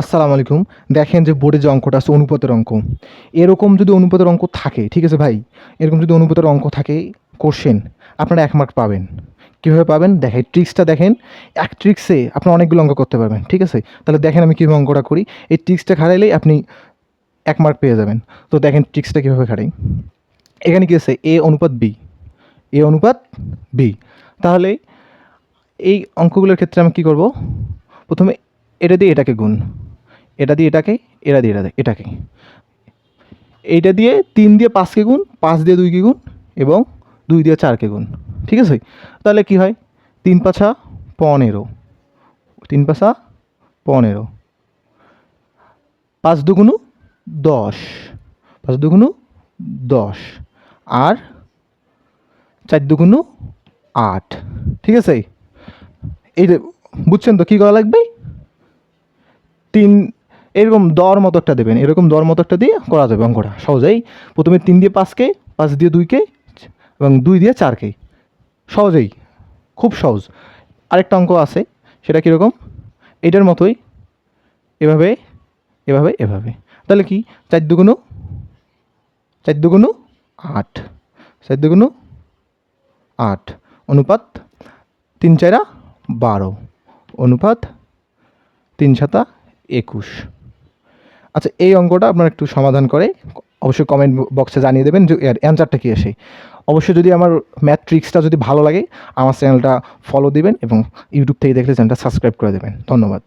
আসসালামু আলাইকুম। দেখেন যে বোর্ডে যে অঙ্কটা আছে, অনুপাতের অঙ্ক। এরকম যদি অনুপাতের অঙ্ক থাকে, ঠিক আছে ভাই? এরকম যদি অনুপাতের অঙ্ক থাকে কোশ্চেন আপনারা এক মার্ক পাবেন। কীভাবে পাবেন? দেখেন ট্রিক্সটা দেখেন। এক ট্রিক্সে আপনি অনেকগুলো অঙ্ক করতে পারবেন, ঠিক আছে? তাহলে দেখেন আমি কীভাবে অঙ্কটা করি। এই ট্রিক্সটা খাটাইলেই আপনি এক মার্ক পেয়ে যাবেন। তো দেখেন ট্রিক্সটা কীভাবে খাটাই। এখানে কী আছে? এ অনুপাত বি এ অনুপাত বি তাহলে এই অঙ্কগুলোর ক্ষেত্রে আমি কী করব? প্রথমে এটা দিয়ে এটাকে গুণ। এটা দিয়ে এটাকে এটা দিয়ে এটাকে এটাকে। এইটা দিয়ে তিন দিয়ে পাঁচকে গুণ, পাঁচ দিয়ে দুইকে গুণ এবং দুই দিয়ে চারকে গুণ। ঠিক আছে? তাহলে কি হয়? তিন পাছা পনেরো। তিন পাছা পনেরো। পাঁচ দুগুণু দশ। পাঁচ দুগুণু দশ। আর চার দুগুণু আট। ঠিক আছে? এই বুঝছেন তো কী করা লাগবে? তিন এরকম দর মতো একটা দেবেন, এরকম দর মতো একটা দিয়ে করা যাবে অঙ্কটা। সহজেই প্রথমে তিন দিয়ে পাঁচকে পাঁচ দিয়ে দুইকে এবং দুই দিয়ে চারকে সহজেই, খুব সহজ। আরেকটা অঙ্ক আছে, সেটা কীরকম? এটার মতোই, এভাবে এভাবে এভাবে। তাহলে কি? চার দুগুণ চার দুগুণ আট। চার দুগুণ আট। অনুপাত তিন চারা বারো। অনুপাত তিন সাতা একুশ। আচ্ছা এই অঙ্কটা আপনারা একটু সমাধান করে অবশ্যই কমেন্ট বক্সে জানিয়ে দেবেন যে অ্যান্সারটা কী আসে। অবশ্যই যদি আমার ম্যাট্রিক্সটা যদি ভালো লাগে, আমার চ্যানেলটা ফলো দিবেন এবং ইউটিউব থেকে দেখলে চ্যানেলটা সাবস্ক্রাইব করে দেবেন। ধন্যবাদ।